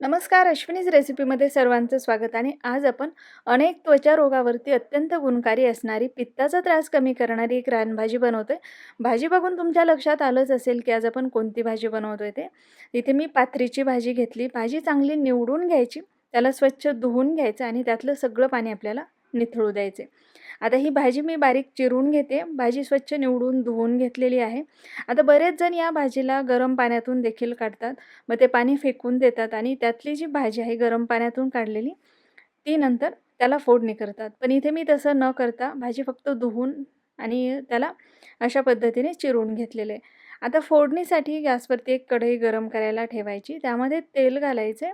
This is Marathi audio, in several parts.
नमस्कार अश्विनीज रेसिपीमध्ये सर्वांचं स्वागत आणि आज आपण अनेक त्वचा रोगावरती अत्यंत गुणकारी असणारी पित्ताचा त्रास कमी करणारी एक रानभाजी बनवतोय. भाजी बघून तुमच्या लक्षात आलंच असेल की आज आपण कोणती भाजी बनवतोय ते. इथे मी पाथरीची भाजी घेतली. भाजी चांगली निवडून घ्यायची त्याला स्वच्छ धुवून घ्यायचं आणि त्यातलं सगळं पाणी आपल्याला निथळू द्यायचे आता ही भाजी मी बारीक चिरून घेते. भाजी स्वच्छ निवडून धुवून घेतलेली आहे. आता बरेच जण या भाजीला गरम पाण्यातून देखील काढतात. मग ते पाणी फेकून देतात आणि त्यातली जी भाजी आहे गरम पाण्यातून काढलेली ती नंतर त्याला फोडणी करतात. पण इथे मी तसं न करता भाजी फक्त धुवून आणि त्याला अशा पद्धतीने चिरून घेतलेले आता फोडणीसाठी गॅसवरती एक कढई गरम करायला ठेवायची. त्यामध्ये तेल घालायचे.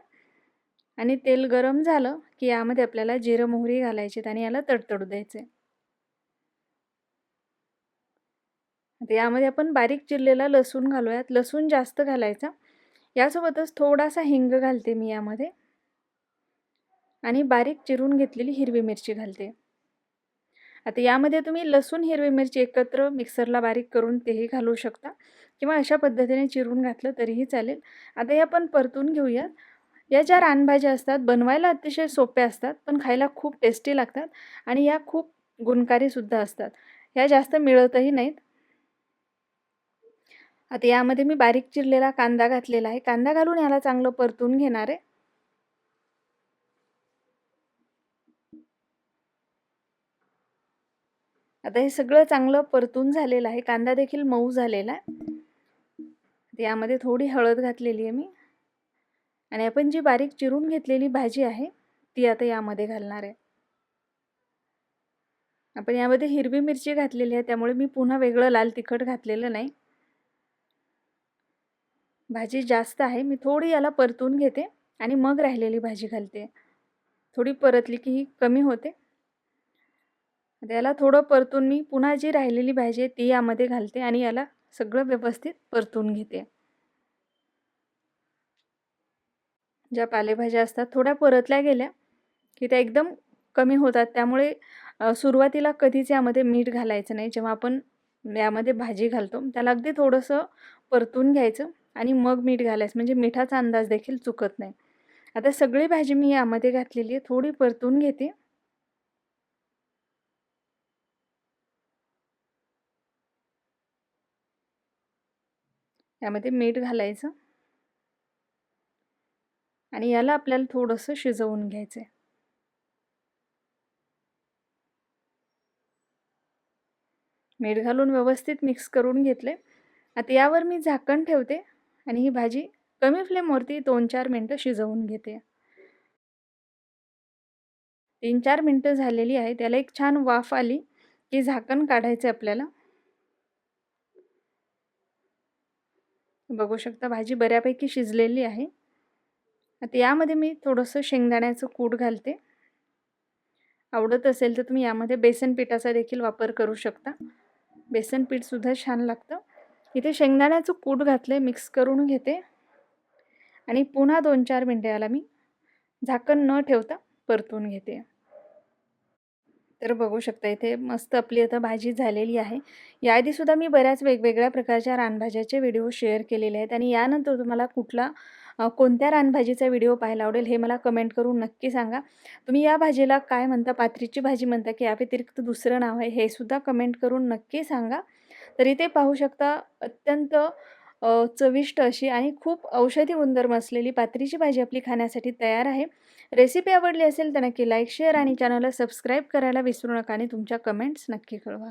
आणि तेल गरम झालं की यामध्ये आपल्याला जिरं मोहरी घालायची आणि याला तडतडू द्यायचे. आता यामध्ये आपण बारीक चिरलेला लसूण घालूयात. लसूण जास्त घालायचा. यासोबतच थोडासा हिंग घालते मी यामध्ये. आणि बारीक चिरून घेतलेली हिरवी मिरची घालते. आता यामध्ये तुम्ही लसूण हिरवी मिरची एकत्र मिक्सरला बारीक करून तेही घालू शकता. किंवा अशा पद्धतीने चिरून घातलं तरीही चालेल. आता हे आपण परतून घेऊयात. या ज्या रानभाज्या असतात बनवायला अतिशय सोप्या असतात पण खायला खूप टेस्टी लागतात आणि या खूप गुणकारीसुद्धा असतात. ह्या जास्त मिळतही नाहीत. आता यामध्ये मी बारीक चिरलेला कांदा घातलेला आहे. कांदा घालून याला चांगलं परतून घेणार आहे. आता हे सगळं चांगलं परतून झालेलं आहे. कांदा देखील मऊ झालेला आहे. यामध्ये थोडी हळद घातलेली आहे मी. आणि आपण जी बारीक चिरून घेतलेली भाजी आहे ती आता यामध्ये घालणार आहे. आपण यामध्ये हिरवी मिरची घातलेली आहे त्यामुळे मी पुन्हा वेगळं लाल तिखट घातलेलं नाही. भाजी जास्त आहे मी थोडी याला परतून घेते आणि मग राहिलेली भाजी घालते. थोडी परतली की ही कमी होते. याला थोडं परतून मी पुन्हा जी राहिलेली भाजी आहे ती यामध्ये घालते आणि याला सगळं व्यवस्थित परतून घेते. ज्या पालेभाज्या असतात थोड्या परतल्या गेल्या की त्या एकदम कमी होतात. त्यामुळे सुरुवातीला कधीच यामध्ये मीठ घालायचं नाही. जेव्हा आपण यामध्ये भाजी घालतो त्याला अगदी थोडंसं परतून घ्यायचं आणि मग मीठ घालायचं. म्हणजे मिठाचा अंदाज देखील चुकत नाही. आता सगळी भाजी मी यामध्ये घातलेली आहे. थोडी परतून घेते. यामध्ये मीठ घालायचं. आणि याला आपल्याला थोडंसं शिजवून घ्यायचं आहे मीठ घालून व्यवस्थित मिक्स करून घेतले आता यावर मी झाकण ठेवते आणि ही भाजी कमी फ्लेमवरती दोन चार मिनटं शिजवून घेते. तीन चार मिनटं झालेली आहे. त्याला एक छान वाफ आली की झाकण काढायचं आपल्याला. बघू शकता भाजी बऱ्यापैकी शिजलेली आहे. आता यामध्ये मी थोडंसं शेंगदाण्याचं कूट घालते. आवडत असेल तर तुम्ही यामध्ये बेसन पिठाचा देखील वापर करू शकता. बेसन पीठसुद्धा छान लागतं. इथे शेंगदाण्याचं कूट घातले मिक्स करून घेते. आणि पुन्हा दोन चार मिनटं याला मी झाकण न ठेवता परतून घेते. तर बघू शकता इथे मस्त आपली आता भाजी झालेली आहे. याआधीसुद्धा मी बऱ्याच वेगवेगळ्या प्रकारच्या रानभाज्याचे व्हिडिओ शेअर केलेले आहेत आणि यानंतर तुम्हाला कुठला कोणत्या रानभाजीचा व्हिडिओ पाहायला आवडेल हे मला कमेंट करून नक्की सांगा. तुम्ही या भाजीला काय म्हणता? पात्रीची भाजी म्हणता की या व्यतिरिक्त दुसरं नाव आहे हे सुद्धा कमेंट करून नक्की सांगा. तरी ते पाहू शकता अत्यंत चविष्ट अशी आणि खूप औषधी गुणधर्म असलेली पात्रीची भाजी आपली खाण्यासाठी तयार आहे. रेसिपी आवडली असेल तर नक्की लाईक शेअर आणि चॅनलला सबस्क्राईब करायला विसरू नका आणि तुमच्या कमेंट्स नक्की कळवा.